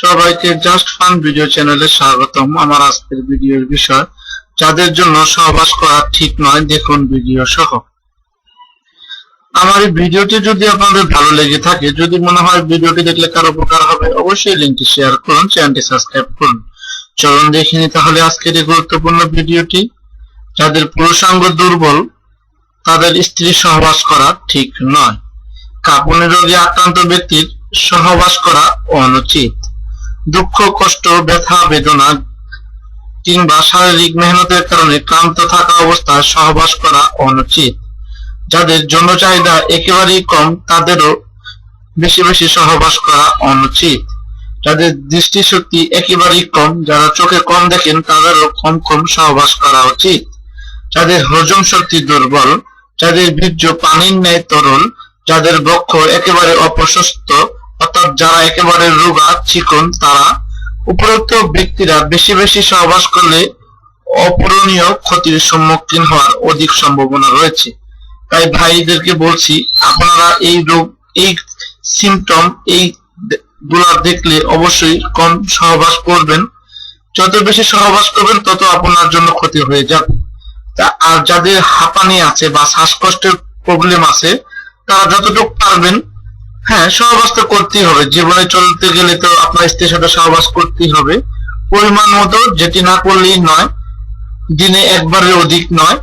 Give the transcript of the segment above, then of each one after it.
সবাইকে just fun video চ্যানেলে স্বাগতম। আমার আজকের ভিডিওর বিষয়, যাদের জন্য সহবাস করা ঠিক নয়, দেখুন ভিডিও সহ। আমার এই ভিডিওটি যদি আপনাদের ভালো লেগে থাকে, যদি মনে হয় ভিডিওটি দেখলে কারও উপকার হবে, অবশ্যই লিঙ্কটি শেয়ার করুন চ্যানেলটি সাবস্ক্রাইব করুন। চলুন দেখিনি তাহলে আজকের এই গুরুত্বপূর্ণ ভিডিওটি। যাদের পুরুষাঙ্গ দুর্বল, তাদের স্ত্রী সহবাস করা ঠিক নয়। কাঁপুনি রোগে আক্রান্ত ব্যক্তির সহবাস করা অনুচিত। দুঃখ, কষ্ট, ব্যথা, বেদনা কিংবা শারীরিক মেহনতের কারণে ক্লান্ত থাকা অবস্থায় সহবাস করা অনুচিত। যাদের যৌন চাহিদা একেবারেই কম, তাদেরও বেশি বেশি সহবাস করা অনুচিত। যাদের দৃষ্টিশক্তি একেবারেই কম, যারা চোখে কম দেখেন, তাদেরও কম কম সহবাস করা উচিত। যাদের হজম শক্তি দুর্বল, যাদের বীর্য পানির ন্যায় তরল, যাদের বক্ষ একেবারে অপ্রশস্ত যারা একেবারে রোগা, চিকন, তারা উপরোক্ত ব্যক্তিরা বেশি বেশি সহবাস করলে অপূরণীয় ক্ষতির সম্মুখীন হওয়ার অধিক সম্ভাবনা রয়েছে। তাই ভাইদেরকে বলছি, আপনারা এই রোগ, এই সিমটম এই গুলা দেখলে অবশ্যই কম সহবাস করবেন। যত বেশি সহবাস করবেন, তত আপনার জন্য ক্ষতি হয়ে যাবে। আর যাদের হাঁপানি আছে বা শ্বাসকষ্টের প্রবলেম আছে, তারা যতটুকু পারবেন হ্যাঁ সহবাস তো করতেই হবে। জীবনে চলতে গেলে তো আপনার স্ত্রীর সাথে সহবাস করতেই হবে। পরিমাণ মতো যেটি না করলেই নয়, দিনে একবারের অধিক নয়।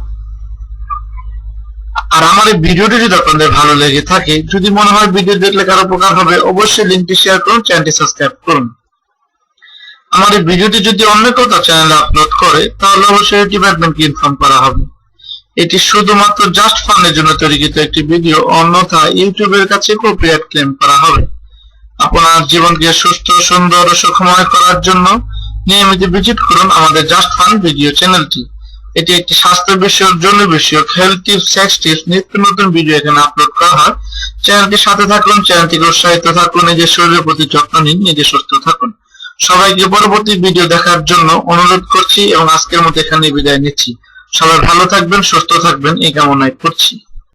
আর আমার এই ভিডিওটি যদি আপনাদের ভালো লেগে থাকে, যদি মনে হয় ভিডিও দেখলে কারও উপকার হবে, অবশ্যই লিঙ্কটি শেয়ার করুন চ্যানেলটি সাবস্ক্রাইব করুন। আমার এই ভিডিওটি যদি অন্য তার চ্যানেলে আপলোড করে, তাহলে অবশ্যই এটি ডিপার্টমেন্টকে ইনফর্ম করা হবে। এটি শুধুমাত্র জাস্ট ফানের জন্য তৈরিকৃত একটি ভিডিও অন্যথা ইউটিউবের কাছে কপিরাইট ক্লেম করা হবে। আপনার জীবনকে সুস্থ, সুন্দর ও সুখময় করার জন্য নিয়মিত ভিজিট করুন আমাদের জাস্ট ফান ভিডিও চ্যানেলটি এটি একটি স্বাস্থ্য বিষয়ক, জন্য বিষয়ক হেলথ টিপস সেক্স টিপস নিত্য নতুন ভিডিও এখানে আপলোড করা হয়। চ্যানেলটির সাথে থাকুন চ্যানেলটিকে উৎসাহিত থাকুন, নিজের শরীরের প্রতি যত্ন নিন, নিজে সুস্থ থাকুন। সবাইকে পরবর্তী ভিডিও দেখার জন্য অনুরোধ করছি এবং আজকের মতো এখানে বিদায় নিচ্ছি। সবাই ভালো থাকবেন সুস্থ থাকবেন এই কামনায় করছি।